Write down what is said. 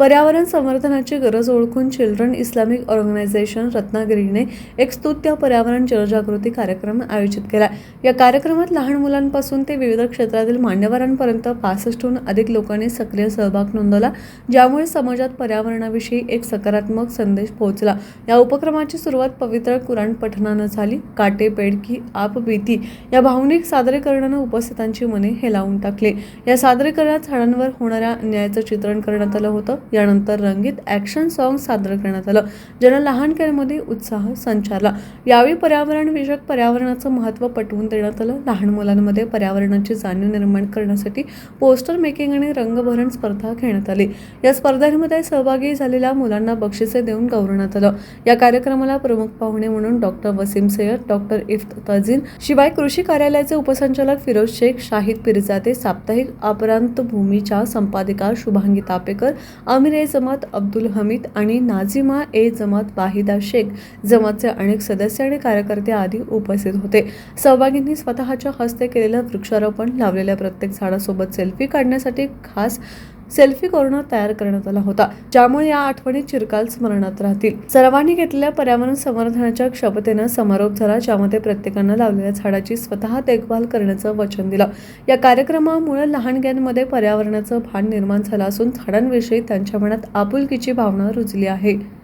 पर्यावरण संवर्धनाची गरज ओळखून चिल्ड्रन इस्लामिक ऑर्गनायझेशन रत्नागिरीने एक स्तुत्य पर्यावरण जनजागृती कार्यक्रम आयोजित केला. या कार्यक्रमात लहान मुलांपासून ते विविध क्षेत्रातील मान्यवरांपर्यंत पासष्टहून अधिक लोकांनी सक्रिय सहभाग नोंदवला ज्यामुळे समाजात पर्यावरणाविषयी एक सकारात्मक संदेश पोहोचला. या उपक्रमाची सुरुवात पवित्र कुराण पठणानं झाली. काटे पेडकी आप बीती या भावनिक सादरीकरणानं उपस्थितांची मने हेलावून टाकले. या सादरीकरणात झाडांवर होणाऱ्या अन्यायाचं चित्रण करण्यात आलं होतं. यानंतर रंगीत ॲक्शन सॉन्ग सादर करण्यात आलं. ज्यानं लहान खेळमध्ये उत्साह संचारला. यावेळी पर्यावरणविषयक पर्यावरणाचं महत्त्व पटवून देण्यात आलं. लहान मुलांमध्ये पर्यावरणाची जाणीव निर्माण करण्यासाठी पोस्टर मेकिंग आणि रंगभरण स्पर्धा घेण्यात आली. या स्पर्धांमध्ये सहभागी झालेल्या मुलांना बक्षिसे देऊन गौरवण्यात आलं. या कार्यक्रमाला प्रमुख पाहुणे म्हणून डॉक्टर वसीम सय्यद डॉक्टर इफ्त तजीन शिवाय कृषी कार्यालयाचे उपसंचालक फिरोज शेख शाहिद पिरजाते साप्ताहिक अपरांत भूमीच्या संपादिका शुभांगी तापेकर आमिर ए जमात अब्दुल हमीद आणि नाझिमा ए जमात वाहिदा शेख जमातचे अनेक सदस्य आणि कार्यकर्ते आदी उपस्थित होते. सहभागींनी स्वतःच्या हस्ते केलेलं वृक्षारोपण लावलेल्या प्रत्येक झाडासोबत सेल्फी काढण्यासाठी खास सेल्फी कॉर्नर तयार करण्यात आला होता. ज्यामुळे या आठवणी चिरकाल स्मरणात राहतील. सर्वांनी घेतलेल्या पर्यावरण संवर्धनाच्या क्षमतेनं समारोप झाला ज्यामध्ये प्रत्येकानं लावलेल्या झाडाची स्वतः देखभाल करण्याचं वचन दिलं. या कार्यक्रमामुळे लहानग्यांमध्ये पर्यावरणाचं भान निर्माण झालं असून झाडांविषयी त्यांच्या मनात आपुलकीची भावना रुजली आहे.